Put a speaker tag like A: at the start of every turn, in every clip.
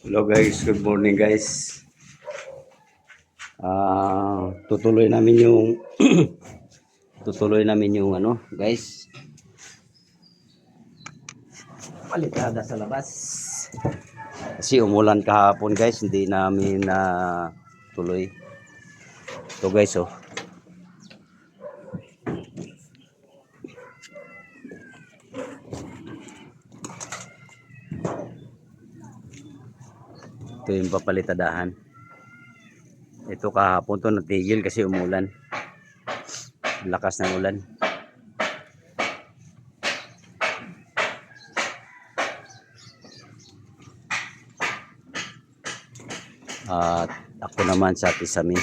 A: Hello guys, good morning guys. Ah, tutuloy namin yung tutuloy namin yung ano, guys. Palitada sa labas. Kasi umulan kahapon guys, hindi namin na tuloy. So guys, oh. Ito yung papalitadahan. Ito kahapon to natigil kasi umulan. Lakas ng ulan. At ako naman sa Tisami.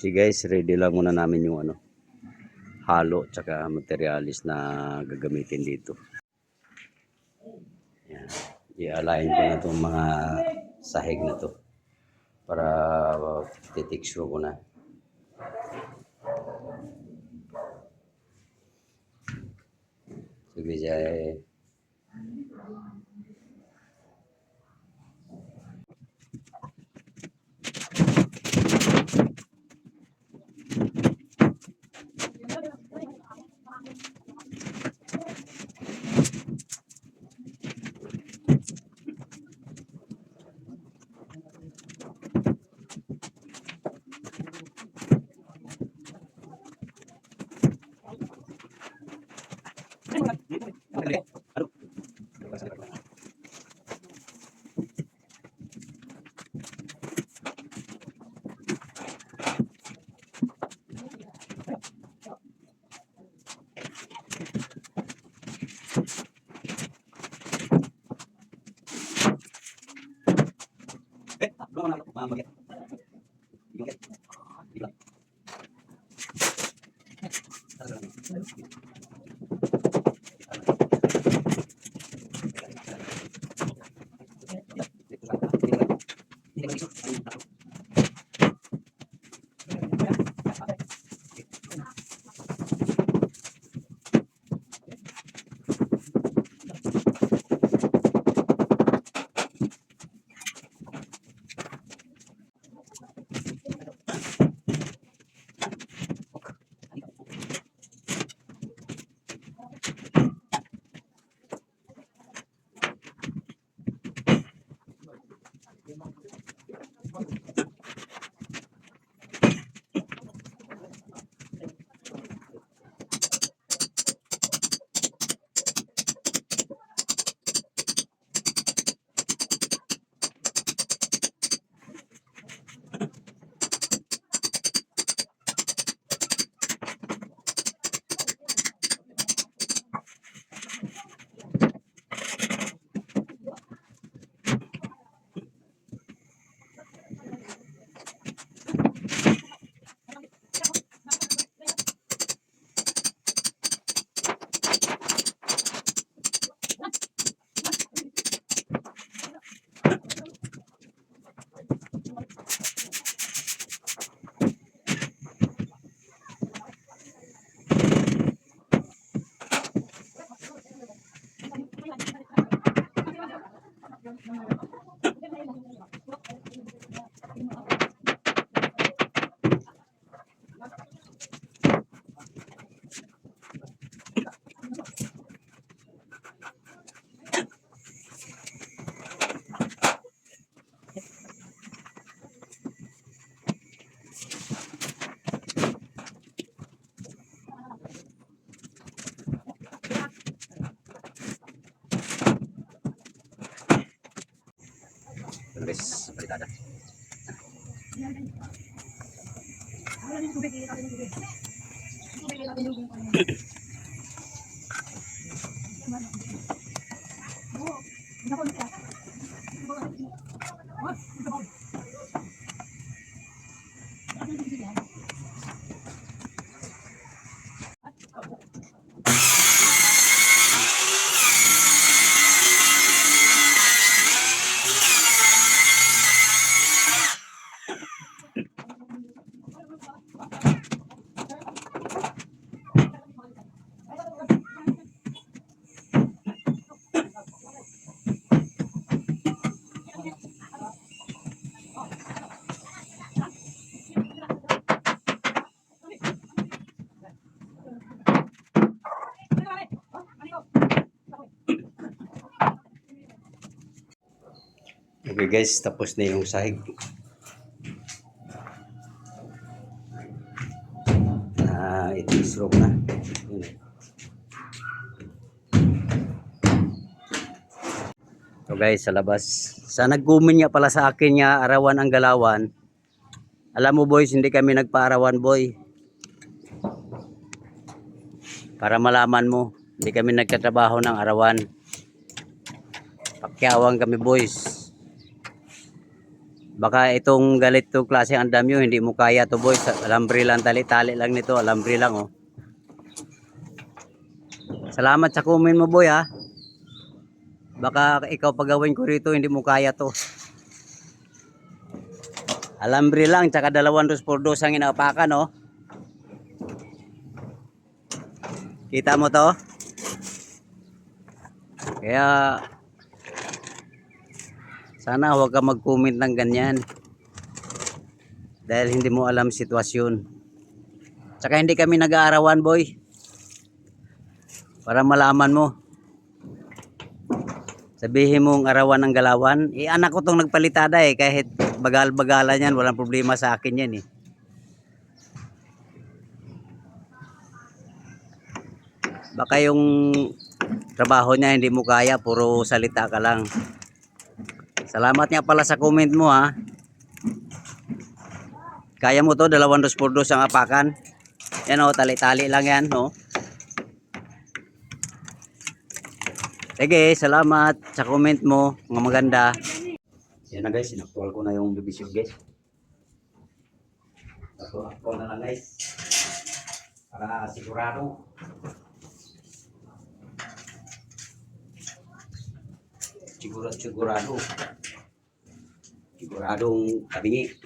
A: Si guys, ready lang muna namin yung ano, halo tsaka materialis na gagamitin dito. Yan. I-align ko na itong mga sahig na to para uh, titixture ko na. Sige, Jay. Guys, palitada. Okay guys, tapos na yung sahig. Ah, ito yung stroke na. So guys, sa labas. Sa nag-comment nga pala sa akin nga arawan ang galawan. Alam mo boys, hindi kami nagpaarawan boy. Para malaman mo, hindi kami nagtatrabaho ng arawan. Pakyawang kami boys. Baka itong galit to klase ang damyo, hindi mo kaya to boys. Alambre lang, tali-tali lang nito. Alambre lang oh. Salamat sa comment mo boy ha. Baka ikaw pagawin ko rito, hindi mo kaya to. Alambre lang, tsaka dalawang dos ang inapakan oh. Kita mo to? Kaya sana huwag ka mag-comment ng ganyan. Dahil hindi mo alam sitwasyon. Tsaka hindi kami nag-aarawan, boy. Para malaman mo. Sabihin mong arawan ng galawan. Eh, anak ko tong nagpalitada eh. Kahit bagal-bagalan yan, walang problema sa akin yan eh. Baka yung trabaho niya hindi mo kaya, puro salita ka lang. Salamat nga pala sa comment mo ha. Kaya mo to, dalawang dos por dos ang apakan. Yan o, tali-tali lang yan no. Sige, salamat sa comment mo, mga maganda. Yan na guys, inaktual ko na yung bibisyon guys. Ako, ako na lang guys. Para sigurado. Sigurado, sigurado. Siguradong tabingi.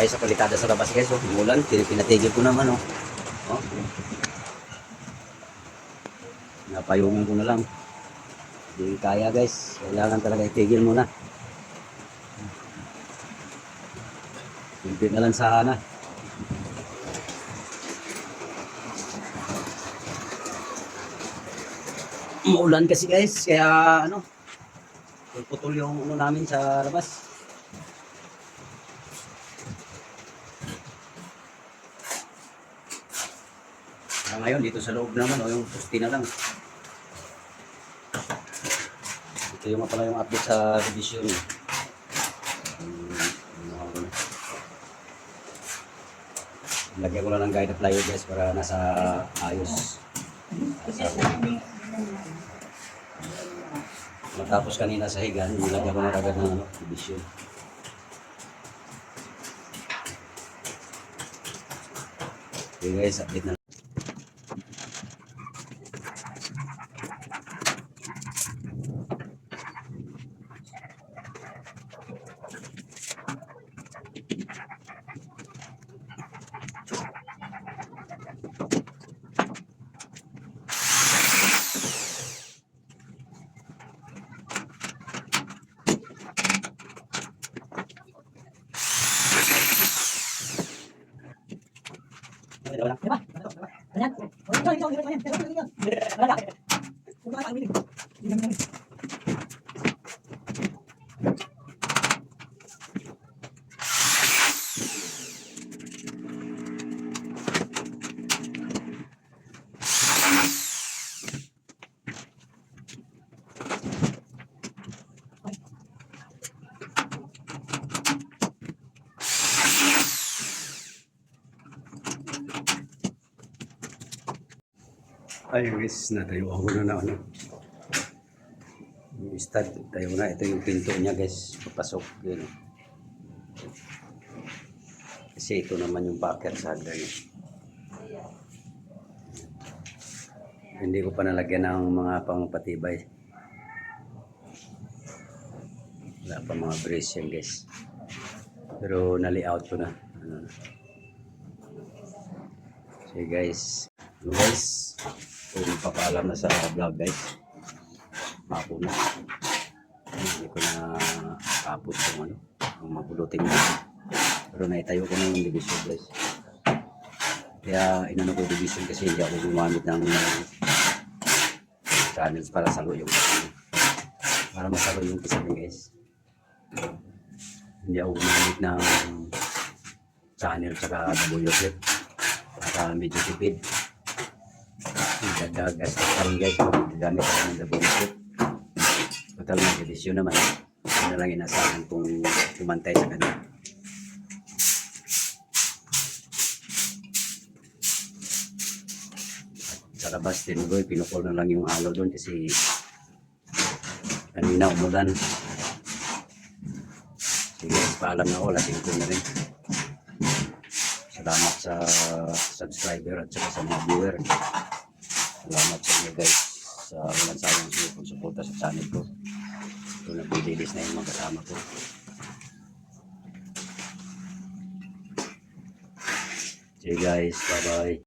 A: Tayo sa palitada sa labas guys. Oh. Umulan, pinatigil ko naman. Oh. Oh. Napayungan ko na lang. Hindi kaya guys. Kailangan talaga itigil muna. Hindi na lang sana. Maulan kasi guys. Kaya ano. Putol yung ano namin sa labas. Ngayon, dito sa loob naman, o yung pusti na lang. Ito yung pala yung update sa na. Lagyan ko lang ng guide flyer guys para nasa ayos. Nasa, Matapos kanina sa higan, nilagyan ko na agad ng ano, division. Okay guys, update na. 行吧，来吧，来吧，来人，我给你找一个，找一个，找一个，找，Ay guys, natayo ako na ano. Yung stud, tayo na. Ito yung pinto niya guys. Papasok. Yun. Kasi ito naman yung packer sa hagdan niya. Hindi ko pa nalagyan ng mga pangpatibay. Wala pa mga brace yan guys. Pero na-layout ko na. Ano na. So guys. Hello guys. Kung papaalam na sa vlog guys. Mapo na. Hindi ko na tapos yung ano. Yung mapuluting na. Pero naitayo ko na yung division guys. Kaya inano ko division kasi hindi ako gumamit ng channels para salo yung para masalo yung kisame guys. Hindi ako gumamit ng channel tsaka W clip. Para medyo tipid. Gagagas pa rin guys. Gamit ako ng clip. Total na division naman. Ano lang inasahan kung kumantay sa kanila. sa labas din ko, pinukol na lang yung alo doon kasi kanina umulan. Sige, paalam na ako, lasing ko na rin. Salamat sa subscriber at sa mga viewer. Salamat sa inyo guys sa walang sayang suporta sa channel ko. Ito nagbibilis na yung mga kasama ko. Okay guys, bye bye.